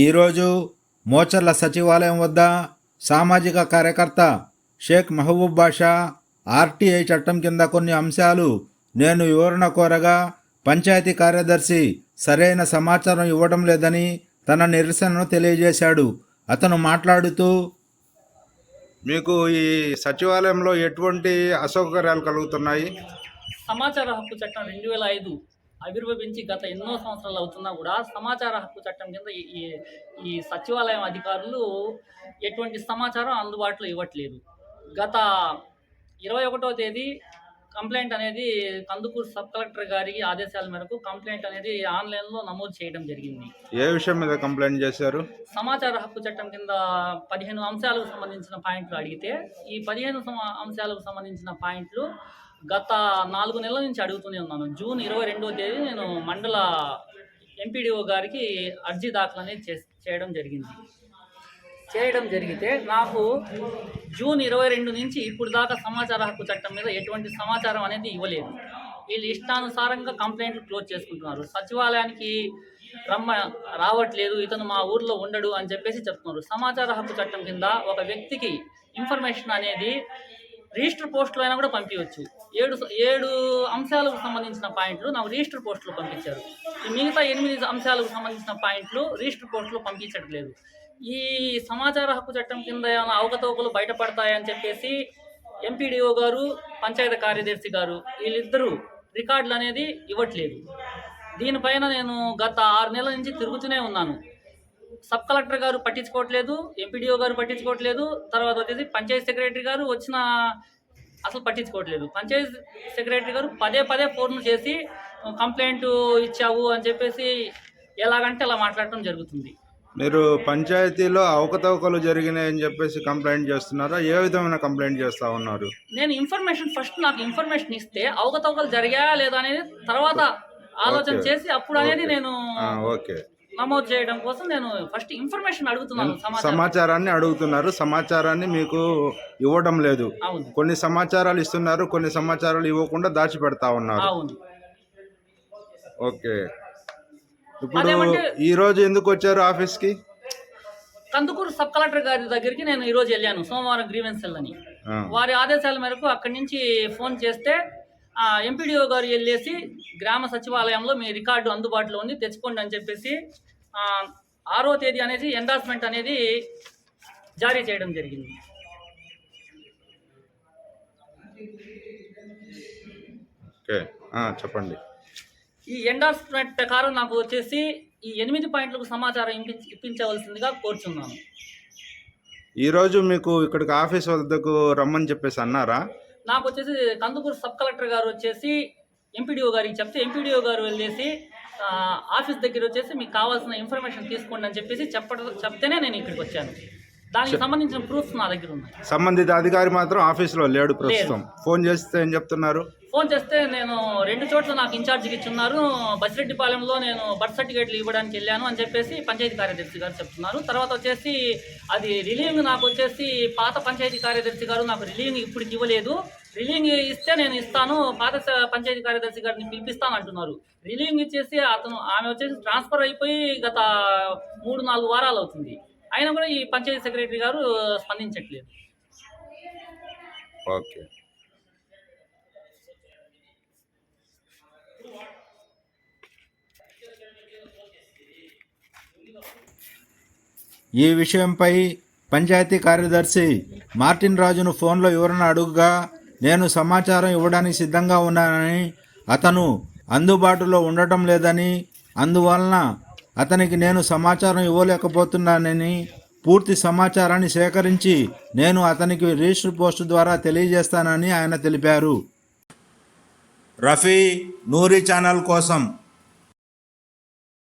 ఈరోజు మోచర్ల సచివాలయం వద్ద సామాజిక కార్యకర్త షేక్ మహబూబ్ బాషా ఆర్టీఐ చట్టం కింద కొన్ని అంశాలు నేను వివరణ కోరగా పంచాయతీ కార్యదర్శి సరైన సమాచారం ఇవ్వడం లేదని తన నిరసనను తెలియజేశాడు. అతను మాట్లాడుతూ మీకు ఈ సచివాలయంలో ఎటువంటి అసౌకర్యాలు కలుగుతున్నాయి? సమాచార హక్కు చట్టం రెండు వేల ఐదు ఆవిర్భవించి గత ఎన్నో సంవత్సరాలు అవుతున్నా కూడా సమాచార హక్కు చట్టం కింద ఈ- ఈ సచివాలయం అధికారులు ఎటువంటి సమాచారం అందుబాటులో ఇవ్వట్లేదు. గత ఇరవై ఒకటో తేదీ కంప్లైంట్ అనేది కందుకూరు సబ్ కలెక్టర్ గారి ఆదేశాల మేరకు కంప్లైంట్ అనేది ఆన్లైన్లో నమోదు చేయడం జరిగింది. ఏ విషయం మీద కంప్లైంట్ చేశారు? సమాచార హక్కు చట్టం కింద పదిహేను అంశాలకు సంబంధించిన పాయింట్లు అడిగితే ఈ పదిహేను అంశాలకు సంబంధించిన పాయింట్లు గత నాలుగు నెలల నుంచి అడుగుతూనే ఉన్నాను. జూన్ ఇరవై రెండవ తేదీ నేను మండల ఎంపీడీఓ గారికి అర్జీ దాఖలు అనేది చే చేయడం జరిగింది. చేయడం జరిగితే నాకు జూన్ ఇరవై రెండు నుంచి ఇప్పుడు దాకా సమాచార హక్కు చట్టం మీద ఎటువంటి సమాచారం అనేది ఇవ్వలేదు. వీళ్ళు ఇష్టానుసారంగా కంప్లైంట్లు క్లోజ్ చేసుకుంటున్నారు. సచివాలయానికి రమ్మ రావట్లేదు ఇతను మా ఊర్లో ఉండడు అని చెప్పేసి చెప్తున్నారు. సమాచార హక్కు చట్టం కింద ఒక వ్యక్తికి ఇన్ఫర్మేషన్ అనేది రిజిస్టర్ పోస్టులో అయినా కూడా పంపించవచ్చు. ఏడు ఏడు అంశాలకు సంబంధించిన పాయింట్లు నాకు రిజిస్టర్ పోస్టులో పంపించారు. ఈ మిగతా ఎనిమిది అంశాలకు సంబంధించిన పాయింట్లు రిజిస్టర్ పోస్టులు పంపించట్లేదు. ఈ సమాచార హక్కు చట్టం కింద ఏమైనా అవకతవకలు బయటపడతాయని చెప్పేసి ఎంపీడీఓ గారు పంచాయతీ కార్యదర్శి గారు వీళ్ళిద్దరూ రికార్డులు అనేది ఇవ్వట్లేదు. దీనిపైన నేను గత ఆరు నెలల నుంచి తిరుగుతూనే ఉన్నాను. సబ్ కలెక్టర్ గారు పట్టించుకోవట్లేదు ఎంపీడీఓ గారు పట్టించుకోవట్లేదు తర్వాత వచ్చేసి పంచాయతీ సెక్రటరీ గారు వచ్చిన అసలు పట్టించుకోవట్లేదు. పంచాయతీ సెక్రటరీ గారు పదే పదే ఫోన్లు చేసి కంప్లైంట్ ఇచ్చావు అని చెప్పేసి ఎలాగంటే అలా మాట్లాడటం జరుగుతుంది. మీరు పంచాయతీలో అవకతవకలు జరిగినాయని చెప్పేసి కంప్లైంట్ చేస్తున్నారా? ఏ విధమైన కంప్లైంట్ చేస్తా ఉన్నారు? నేను ఇన్ఫర్మేషన్ ఫస్ట్ నాకు ఇన్ఫర్మేషన్ ఇస్తే అవకతవకలు జరిగాయా లేదా అనేది తర్వాత ఆలోచన. చేసి అప్పుడు అనేది నేను ఓకే. నమోదు చేయడం కోసం నేను ఫస్ట్ ఇన్ఫర్మేషన్ అడుగుతున్నాను సమాచారం సమాచారాన్ని. అడుగుతున్నారు. సమాచారాన్ని మీకు ఇవ్వడం లేదు. కొన్ని సమాచారాలు ఇస్తున్నారు కొన్ని సమాచారాలు ఇవ్వకుండా దాచిపెడతా ఉన్నారు. అవును. ఓకే. ఇప్పుడు ఈ రోజు ఎందుకు వచ్చారు ఆఫీస్కి కందుకూరు సబ్ కలెక్టర్ గారి దగ్గరికి నేను ఈరోజు వెళ్ళాను సోమవారం గ్రీవెన్స్ అని ఆ, వారి ఆదేశాల మేరకు అక్కడి నుంచి ఫోన్ చేస్తే ఎంపీడీఓ గారు వెళ్ళేసి గ్రామ సచివాలయంలో మీ రికార్డు అందుబాటులో ఉంది తెచ్చుకోండి అని చెప్పేసి ఆరో తేదీ అనేది ఎండార్స్మెంట్ అనేది జారీ చేయడం జరిగింది. చెప్పండి. ఈ ఎండార్స్మెంట్ ప్రకారం నాకు వచ్చేసి ఈ ఎనిమిది పాయింట్లకు సమాచారం ఇప్పించ ఇప్పించవలసిందిగా కోరుచున్నాను. ఈ రోజు మీకు ఇక్కడికి ఆఫీస్ వద్దకు రమ్మని చెప్పేసి అన్నారా? నాకు వచ్చేసి కందుకూరు సబ్ కలెక్టర్ గారు వచ్చేసి ఎంపీడీఓ గారికి చెప్తే ఎంపీడీఓ గారు వెళ్ళేసి ఆఫీస్ దగ్గర వచ్చేసి మీకు కావాల్సిన ఇన్ఫర్మేషన్ తీసుకోండి అని చెప్పేసి చెప్పడం చెప్తేనే నేను ఇక్కడికి వచ్చాను. దానికి సంబంధించిన ప్రూఫ్స్ నా దగ్గర ఉన్నాయి. సంబంధిత అధికారి మాత్రం ఆఫీస్లో లేడు ప్రస్తుతం. ఫోన్ చేస్తే ఏం చెప్తున్నారు? ఫోన్ చేస్తే నేను రెండు చోట్ల నాకు ఇన్ఛార్జికి ఇచ్చున్నారు. బసిరెడ్డిపాలెంలో నేను బర్త్ సర్టిఫికేట్లు ఇవ్వడానికి వెళ్ళాను అని చెప్పేసి పంచాయతీ కార్యదర్శి గారు చెప్తున్నారు. తర్వాత వచ్చేసి అది రిలీవింగ్ నాకు వచ్చేసి పాత పంచాయతీ కార్యదర్శి గారు నాకు రిలీవింగ్ ఇప్పటికి ఇవ్వలేదు. రిలీవింగ్ ఇస్తే నేను ఇస్తాను పాత పంచాయతీ కార్యదర్శి గారిని పిలిపిస్తాను అంటున్నారు. రిలీవింగ్ ఇచ్చేసి అతను ఆమె వచ్చేసి ట్రాన్స్ఫర్ అయిపోయి గత మూడు నాలుగు వారాలు అవుతుంది. అయినా కూడా ఈ పంచాయతీ సెక్రటరీ గారు స్పందించట్లేదు. ఓకే. ఈ విషయంపై పంచాయతీ కార్యదర్శి మార్టిన్ రాజును ఫోన్లో వివరణ అడుగుగా నేను సమాచారం ఇవ్వడానికి సిద్ధంగా ఉన్నానని అతను అందుబాటులో ఉండటం లేదని అందువలన అతనికి నేను సమాచారం ఇవ్వలేకపోతున్నానని పూర్తి సమాచారాన్ని సేకరించి నేను అతనికి రిజిస్టర్ పోస్టు ద్వారా తెలియజేస్తానని ఆయన తెలిపారు. రఫీ నూరి ఛానల్ కోసం